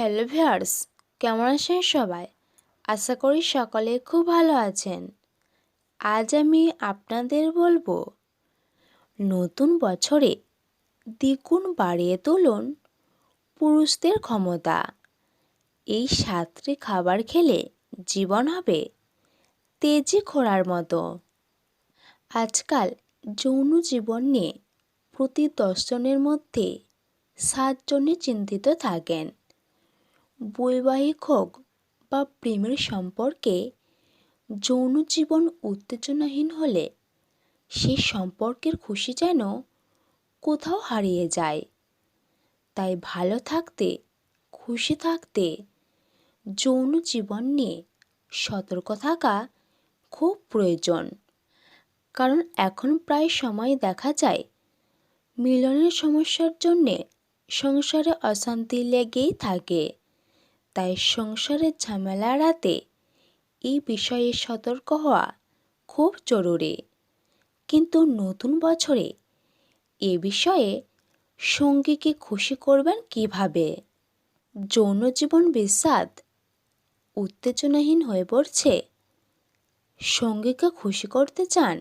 Hello viewers কেমন আছেন সবাই? আশা করি সকলে খুব ভালো আছেন। আজ আমি আপনাদের বলব, নতুন বছরে দ্বিগুণ বাড়িয়ে তুলুন পুরুষদের ক্ষমতা। এই সাতটি খাবার খেলে জীবন হবে তেজি খোঁড়ার মতো। আজকাল যৌন জীবন নিয়ে প্রতি দশজনের মধ্যে সাতজনই চিন্তিত থাকেন। বৈবাহিক হোক বা প্রেমের সম্পর্কে যৌন জীবন উত্তেজনাহীন হলে সেই সম্পর্কের খুশি যেন কোথাও হারিয়ে যায়। তাই ভালো থাকতে, খুশি থাকতে যৌন জীবন নিয়ে সতর্ক থাকা খুব প্রয়োজন। কারণ এখন প্রায় সময় দেখা যায়, মিলনের সমস্যার জন্যে সংসারে অশান্তি লেগেই থাকে। তাই সংসারের ঝামেলা এড়াতে এই বিষয়ে সতর্ক হওয়া খুব জরুরি। কিন্তু নতুন বছরে এ বিষয়ে সঙ্গীকে খুশি করবেন কীভাবে? যৌন জীবন বিস্বাদ উত্তেজনাহীন হয়ে পড়ছে। সঙ্গীকে খুশি করতে চান,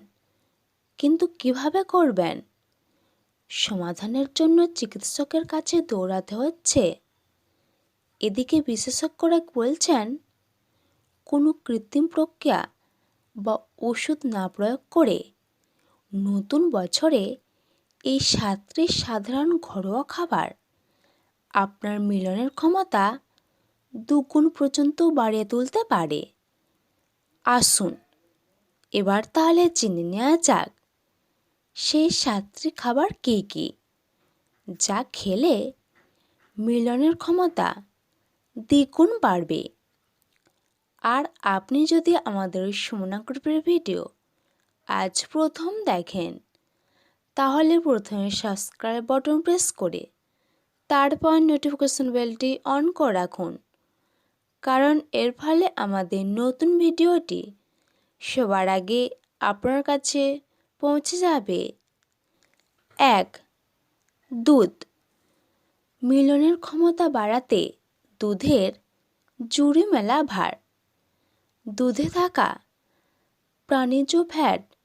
কিন্তু কীভাবে করবেন? সমাধানের জন্য চিকিৎসকের কাছে দৌড়াতে হচ্ছে। এদিকে বিশেষজ্ঞরা বলছেন, কোনো কৃত্রিম প্রক্রিয়া বা ওষুধ না প্রয়োগ করে নতুন বছরে এই সাতটি সাধারণ ঘরোয়া খাবার আপনার মিলনের ক্ষমতা দুগুণ পর্যন্ত বাড়িয়ে তুলতে পারে। আসুন, এবার তাহলে চিনে নেওয়া যাক, সেই সাতটি খাবার কী কী, যা খেলে মিলনের ক্ষমতা দ্বিগুণ বাড়বে। আর আপনি যদি আমাদের ওই সুমনা গ্রুপের ভিডিও আজ প্রথম দেখেন, তাহলে প্রথমে সাবস্ক্রাইব বটন প্রেস করে তারপর নোটিফিকেশন বেলটি অন করে রাখুন। কারণ এর ফলে আমাদের নতুন ভিডিওটি সবার আগে আপনার কাছে পৌঁছে যাবে। এক, দুধ। মিলনের ক্ষমতা বাড়াতে দুধের জুড়ি মেলা ভার। দুধে থাকা প্রাণীজ ফ্যাট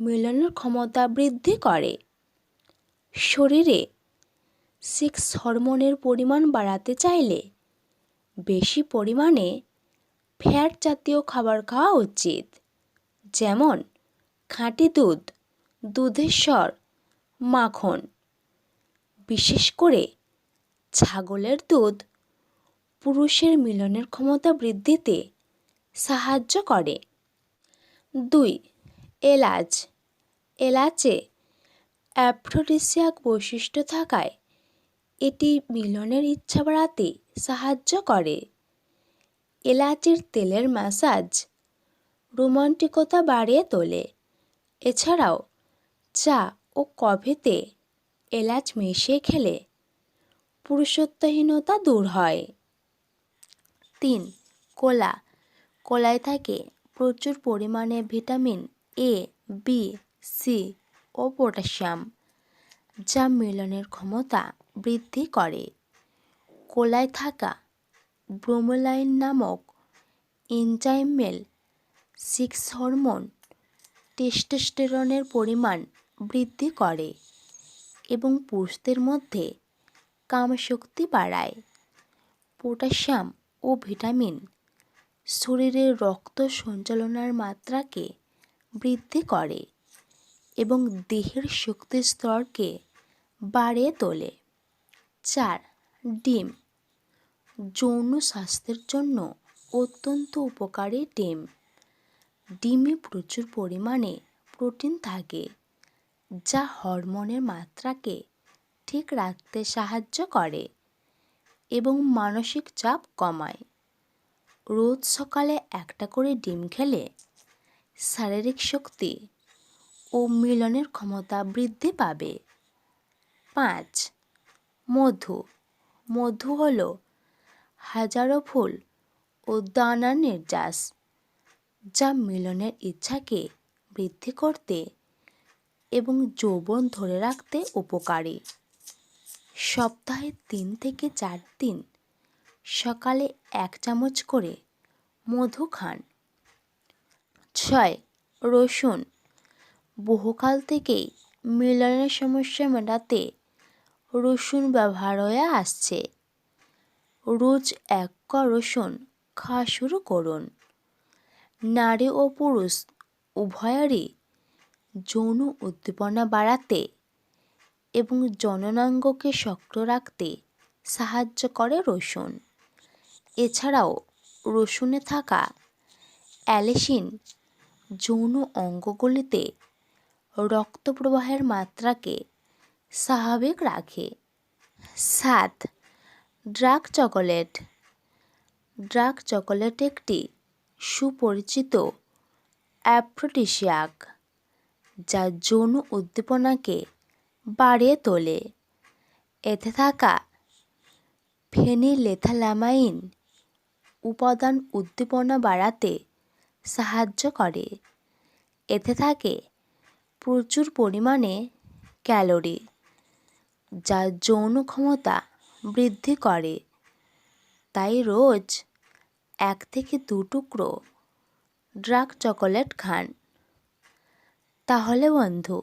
মিলনের ক্ষমতা বৃদ্ধি করে। শরীরে সিক্স হরমোনের পরিমাণ বাড়াতে চাইলে বেশি পরিমাণে ফ্যাট জাতীয় খাবার খাওয়া উচিত, যেমন খাঁটি দুধ, দুধের স্বর, মাখন। বিশেষ করে ছাগলের দুধ পুরুষের মিলনের ক্ষমতা বৃদ্ধিতে সাহায্য করে। দুই, এলাচ। এলাচে অ্যাফ্রোডিসিয়াক বৈশিষ্ট্য থাকায় এটি মিলনের ইচ্ছা বাড়াতে সাহায্য করে। এলাচের তেলের ম্যাসাজ রোমান্টিকতা বাড়িয়ে তোলে। এছাড়াও, চা ও কফিতে এলাচ মিশিয়ে খেলে পুরুষত্বহীনতা দূর হয়। তিন, কোলা। কোলায় থাকে প্রচুর পরিমাণে ভিটামিন এ বি সি ও পটাশিয়াম, যা মিলনের ক্ষমতা বৃদ্ধি করে। কোলায় থাকা ব্রোমোলাইন নামক এনজাইমেল সিক্স হরমোন টেস্টোস্টেরনের পরিমাণ বৃদ্ধি করে এবং পুরুষদের মধ্যে কামশক্তি বাড়ায়। পটাশিয়াম ও ভিটামিন। শরীরের রক্ত সঞ্চালনার মাত্রাকে বৃদ্ধি করে এবং দেহের শক্তি স্তরকে বাড়িয়ে তোলে। চার, ডিম। যৌন স্বাস্থ্যের জন্য অত্যন্ত উপকারী ডিম। ডিমে প্রচুর পরিমাণে প্রোটিন থাকে, যা হরমোনের মাত্রাকে ঠিক রাখতে সাহায্য করে। এবং মানসিক চাপ কমায়। রোজ সকালে একটা করে ডিম খেলে শারীরিক শক্তি ও মিলনের ক্ষমতা বৃদ্ধি পাবে। পাঁচ, মধু। মধু হল হাজারো ফুল ও দানার নির্যাস যা মিলনের ইচ্ছাকে বৃদ্ধি করতে এবং যৌবন ধরে রাখতে উপকারী। সপ্তাহে তিন থেকে চার দিন সকালে এক চামচ করে মধু খান। ছয়, রসুন। বহুকাল থেকেই মিলনের সমস্যা মেটাতে রসুন ব্যবহার হয়ে আসছে। রোজ এক ক রসুন খাওয়া শুরু করুন। নারী ও পুরুষ উভয়েরই যৌন উদ্দীপনা বাড়াতে এবং জননাঙ্গকে শক্ত রাখতে সাহায্য করে রসুন। এছাড়াও রসুনে থাকা অ্যালেসিন যৌন অঙ্গগুলিতে রক্ত প্রবাহের মাত্রাকে স্বাভাবিক রাখে। সাত ড্রাক চকোলেট। ড্রাক চকোলেট একটি সুপরিচিত অ্যাফ্রোডিসিয়াক যা যৌন উদ্দীপনাকে বাড়িয়ে তোলে। এতে থাকা ফেনিলেথালামাইন উপাদান উদ্দীপনা বাড়াতে সাহায্য করে। এতে থাকে প্রচুর পরিমাণে ক্যালোরি, যা যৌন ক্ষমতা বৃদ্ধি করে। তাই রোজ এক থেকে দু টুকরো ড্রাক চকোলেট খান। তাহলে বন্ধু